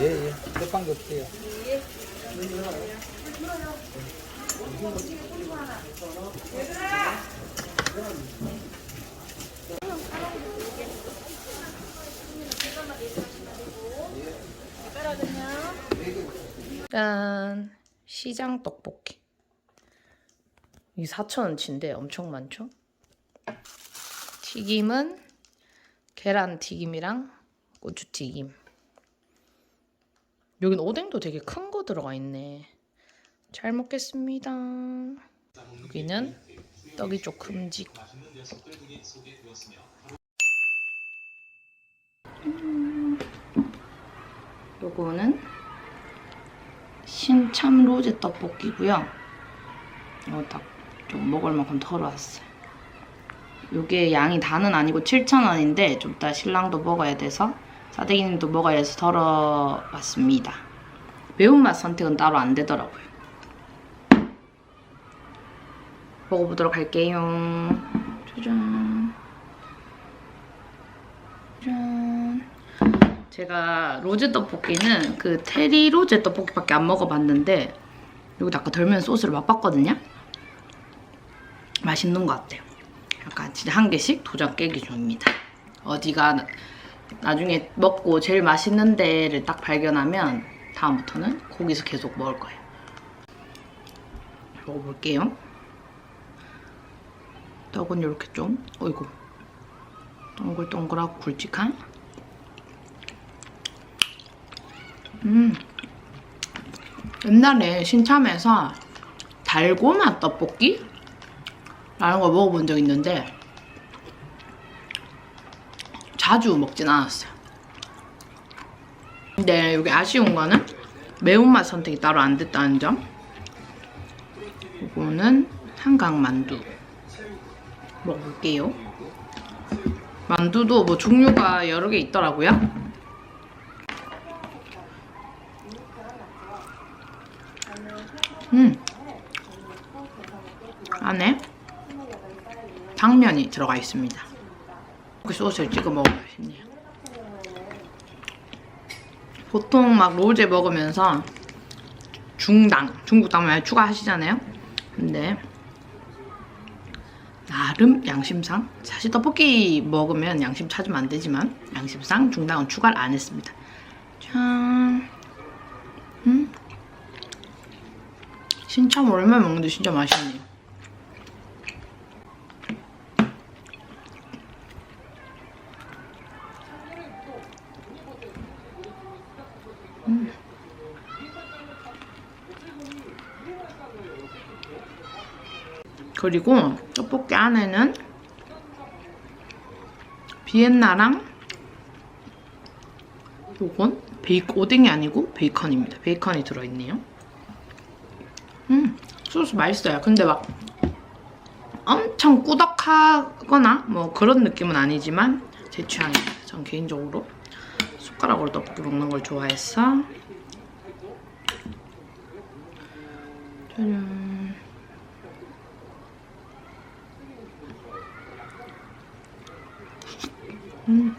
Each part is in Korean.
예, 예. 끝방 겹게요. 짠 시장 떡볶이 이 4,000원치인데 엄청 많죠? 튀김은 계란 튀김이랑 고추 튀김 여긴 오뎅도 되게 큰 거 들어가 있네 잘 먹겠습니다 여기는 떡이 조금직 음. 요거는 신참 로제 떡볶이고요. 이거 딱좀 먹을 만큼 덜어왔어요. 요게 양이 다는 아니고 7,000원인데 좀 이따 신랑도 먹어야 돼서 사대기님도 먹어야 해서 덜어왔습니다. 매운맛 선택은 따로 안 되더라고요. 먹어보도록 할게요. 짜잔. 짠. 제가 로제 떡볶이는 그 테리 로제 떡볶이밖에 안 먹어봤는데 여기다 아까 덜면 소스를 맛봤거든요. 맛있는 것 같아요. 약간 진짜 한 개씩 도장 깨기 중입니다. 어디가 나- 나중에 먹고 제일 맛있는 데를 딱 발견하면 다음부터는 거기서 계속 먹을 거예요. 먹어볼게요. 떡은 이렇게 좀, 어이구, 동글동글하고 굵직한 음. 옛날에 신참에서 달고나 떡볶이? 라는 걸 먹어본 적 있는데 자주 먹진 않았어요. 근데 여기 아쉬운 거는 매운맛 선택이 따로 안 됐다는 점. 이거는 한강 만두. 먹어볼게요. 만두도 뭐 종류가 여러 개 있더라고요. 음. 안에 당면이 들어가 있습니다. 그 소스를 찍어 먹으면 맛있네요. 보통 막 로제 먹으면서 중당, 중국 당면 추가하시잖아요. 근데 나름 양심상 사실 떡볶이 먹으면 양심 찾으면 안 되지만 양심상 중당은 추가를 안 했습니다. 짠. 음. 신참 오랜만에 먹는데 진짜 맛있네요. 그리고 떡볶이 안에는 비엔나랑 요건 베이컨 오뎅이 아니고 베이컨입니다. 베이컨이 들어있네요. 음, 소스 맛있어요. 근데 막 엄청 꾸덕하거나 뭐 그런 느낌은 아니지만 제 취향입니다. 전 개인적으로 숟가락으로 떡볶이 먹는 걸 좋아해서 짜잔 음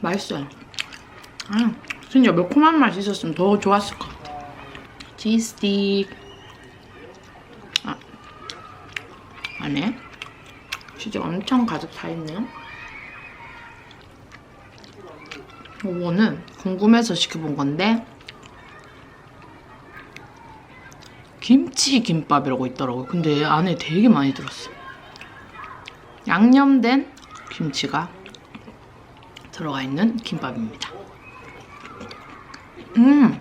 맛있어요. 아, 진짜 매콤한 맛이 있었으면 더 좋았을 것 같아. 치스틱. 아, 안에 치즈 엄청 가득 차 있네요. 이거는 궁금해서 시켜본 건데 김치 김밥이라고 있더라고요. 근데 안에 되게 많이 들었어요. 양념된 김치가 들어가 있는 김밥입니다. 음.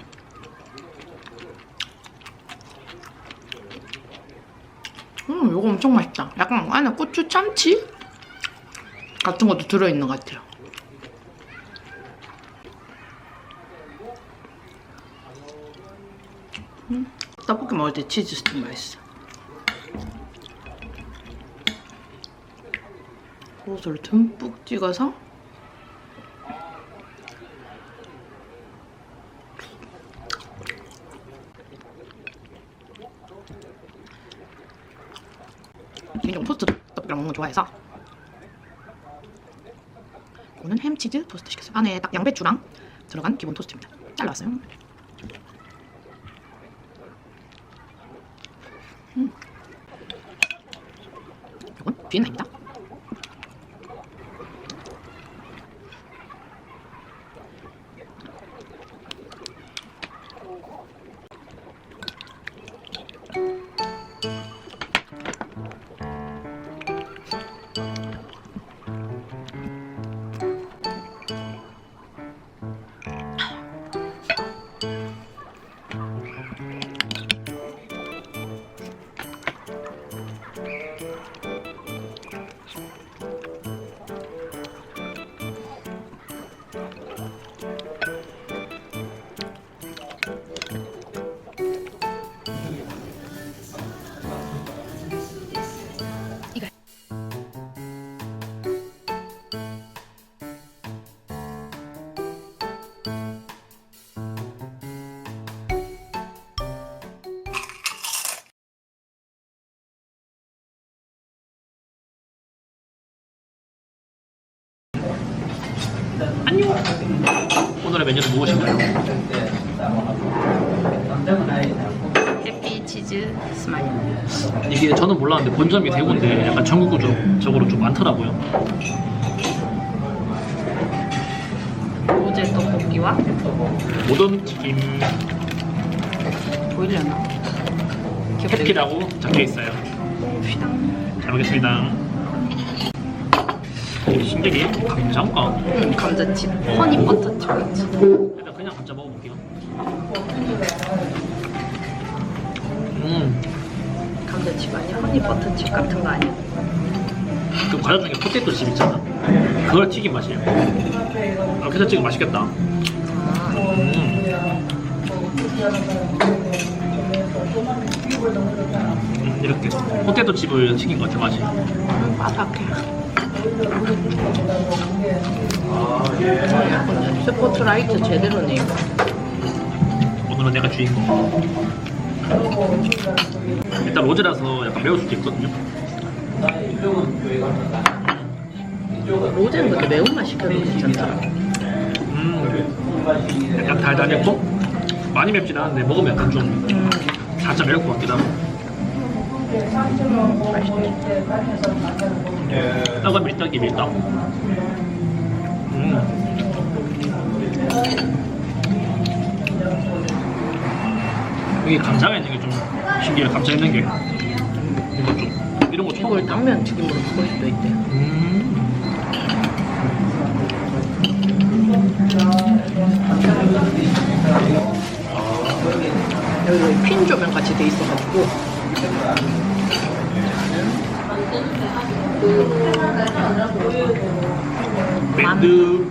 음, 이거 엄청 맛있다. 약간 안에 고추 참치 같은 것도 들어있는 것 같아요. 음, 떡볶이 먹을 때 치즈 스틱 맛있어. 소스를 듬뿍 찍어서 개인적으로 토스트 떡볶이랑 먹는 거 좋아해서 이거는 햄치즈 토스트 시켰어요. 안에 딱 양배추랑 들어간 기본 토스트입니다. 잘라왔어요. 음. 이건 비엔나입니다. 무엇인가요? 해피 치즈 스마일. 이게 저는 몰랐는데 본점이 대구인데 약간 전국적으로 좀 많더라고요. 로제 떡볶이와 모던 튀김 보이려나? 해피라고 적혀 있어요. 휘당. 잘 먹겠습니다. 신기해. 감자인가? 음, 감자칩. 허니 버터 칩. 일단 그냥 감자 먹어볼게요. 음, 감자칩 아니야? 허니 버터 칩 같은 거 아니야? 그 과자 중에 포테토 칩 있잖아. 그걸 튀긴 맛이에요. 아, 그래서 지금 맛있겠다. 아, 음. 음, 이렇게 포테토 칩을 튀긴 것 같아 맛이. 음, 바삭해. 스포트라이트 제대로네. 이거. 오늘은 내가 주인공. 일단 로제라서 약간 매울 수도 있거든요. 로제는 근데 매운맛 시켜도 괜찮더라. 음, 약간 달달했고 많이 맵진 않은데 먹으면 약간 좀 음, 살짝 매울 것 같기도 하고. 떡은 밀떡이 밀떡. 음. 여기 감자가 있는 게 좀 신기해요. 감자 있는 게. 이거 좀 이런 거 이걸 본다. 당면 튀김으로 먹을 수도 있대. 음. 여기 핀 조명 같이 돼 있어가지고 밴드.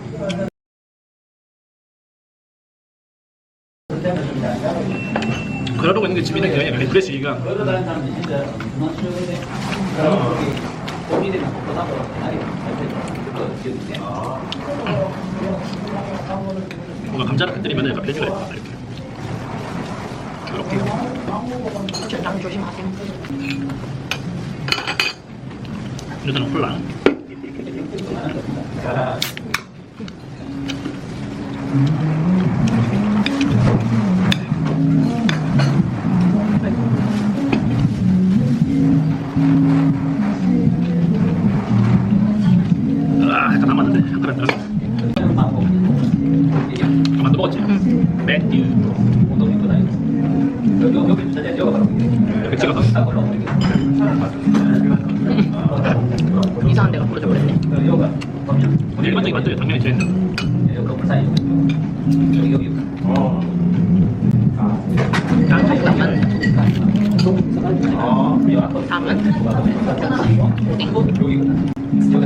그러려고 있는 게 집이는 게 아니라 그래서 이가 뭔가 감자를 건드리면 약간 표지가 예쁘다 이렇게 이렇게 저장 조심하세요. 이거는 콜라 아,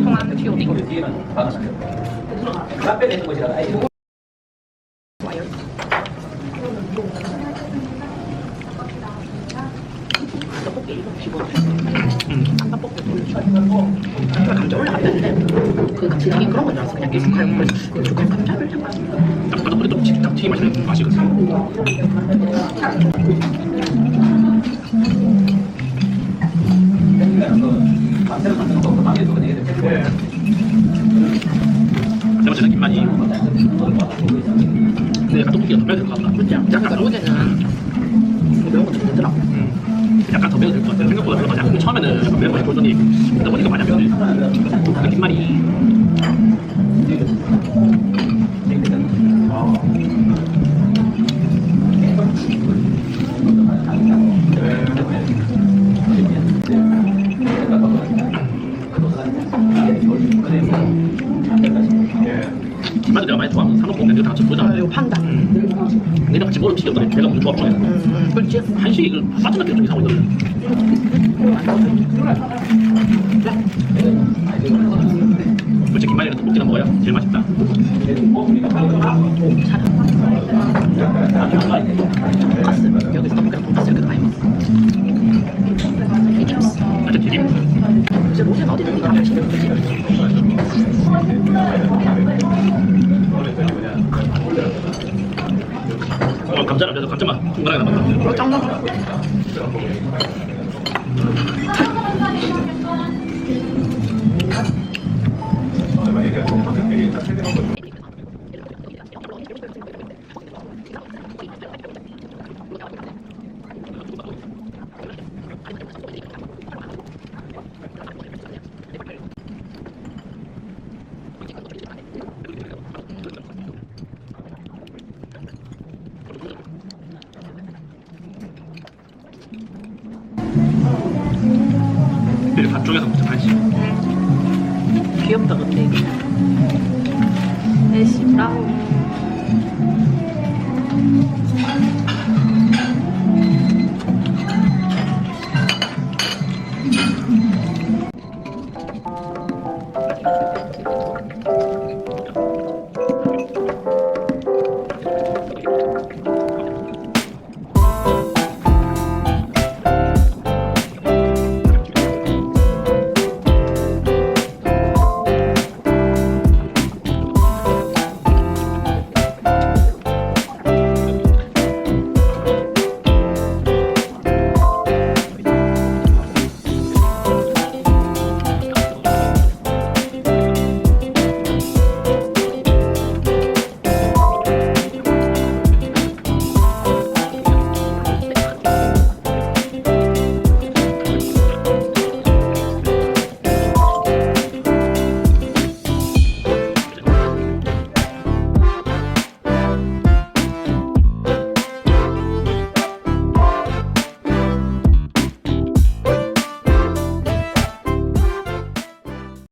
통한 튀오딩. 좋아요. 아, 떡볶이 이거. 음. 쌈밥볶이 보여줘. 감자 올라갔다는데 그 같이 튀긴 그런 건줄 알았어. 그냥 익숙한 그래서 그 익숙한 감자를 잡았어. 딱 봐도 우리도 딱 튀김 맛이 맛이거든 약간 더 매도 될 것 같아요. 생각보다 별로 많이 안 근데 처음에는 매번 보더니 근데 보니까 많이 안 그러니까 뒷말이 사놓고 내가 다 같이 보자. 이거 판다. 내가 같이 먹을 음식이 없다. 내가 먹는 조합 중에. 음, 그렇지. 한식이 그 빠져나게 좀 이상하고 있거든. 솔직히 김말이가 떡볶이나 먹어야 제일 맛있다. 돈가스. 여기서 떡볶이랑 돈가스 이렇게 많이 먹어. 튀김. 완전 튀김. 요새 로제는 어디 있는지 다 맛있는 거지. 감자랑 그래서 감자만 중간에 남았다. 그리고 반쪽에서 먹자 한식. 귀엽다 근데 이게. 애쉬 브라운